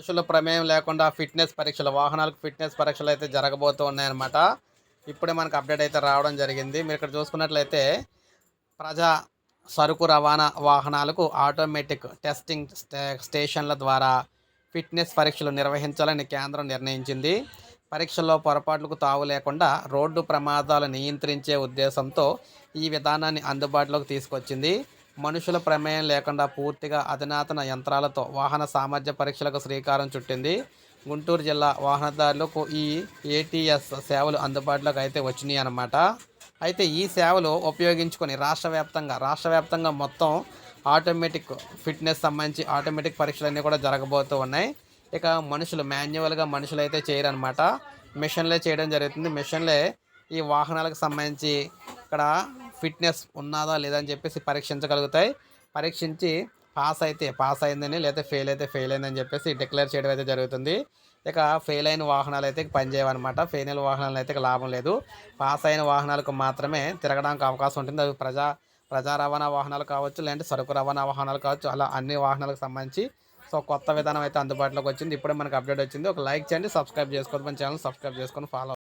మనుషుల ప్రమేయం లేకుండా ఫిట్నెస్ పరీక్షలు వాహనాలకు ఫిట్నెస్ పరీక్షలు అయితే జరగబోతూ ఉన్నాయన్నమాట. ఇప్పుడే మనకు అప్డేట్ అయితే రావడం జరిగింది. మీరు ఇక్కడ చూసుకున్నట్లయితే ప్రజా సరుకు రవాణా వాహనాలకు ఆటోమేటిక్ టెస్టింగ్ స్టే- స్టేషన్ల ద్వారా ఫిట్నెస్ పరీక్షలు నిర్వహించాలని కేంద్రం నిర్ణయించింది. పరీక్షల్లో పొరపాట్లకు తావు లేకుండా రోడ్డు ప్రమాదాలు నియంత్రించే ఉద్దేశంతో ఈ విధానాన్ని అందుబాటులోకి తీసుకొచ్చింది. మనుషుల ప్రమేయం లేకుండా పూర్తిగా అధునాతన యంత్రాలతో వాహన సామర్థ్య పరీక్షలకు శ్రీకారం చుట్టింది. గుంటూరు జిల్లా వాహనదారులకు ఈ ఏటీఎస్ సేవలు అందుబాటులోకి అయితే వచ్చినాయి అన్నమాట. అయితే ఈ సేవలు ఉపయోగించుకొని రాష్ట్ర వ్యాప్తంగా రాష్ట్ర వ్యాప్తంగా మొత్తం ఆటోమేటిక్ ఫిట్నెస్ సంబంధించి ఆటోమేటిక్ పరీక్షలన్నీ కూడా జరగబోతూ ఉన్నాయి. ఇక మనుషులు మాన్యువల్గా మనుషులు అయితే చేయరనమాట మిషన్లే చేయడం జరుగుతుంది. మిషన్లే ఈ వాహనాలకు సంబంధించి ఇక్కడ ఫిట్నెస్ ఉన్నదా లేదా అని చెప్పేసి పరీక్షించగలుగుతాయి. పరీక్షించి పాస్ అయితే పాస్ అయిందని లేదా ఫెయిల్ అయితే ఫెయిల్ అయిందని చెప్పేసి డిక్లేర్ చేయడం అయితే జరుగుతుంది. ఇక ఫెయిల్ అయిన వాహనాలు అయితే పనిచేయవన్నమాట. ఫెయిల్ అయిన వాహనాలు అయితే లాభం లేదు. పాస్ అయిన వాహనాలకు మాత్రమే తిరగడానికి అవకాశం ఉంటుంది. అవి ప్రజా ప్రజా రవాణా వాహనాలు కావచ్చు లేదంటే సరుకు రవాణా వాహనాలు కావచ్చు అలా అన్ని వాహనాలకు సంబంధించి. సో కొత్త విధానం అయితే అందుబాటులోకి వచ్చింది. ఇప్పుడే మనకు అప్డేట్ వచ్చింది. ఒక లైక్ చేయండి సబ్స్క్రైబ్ చేసుకోవద్దు మన ఛానల్ సబ్స్క్రైబ్ చేసుకొని ఫాలో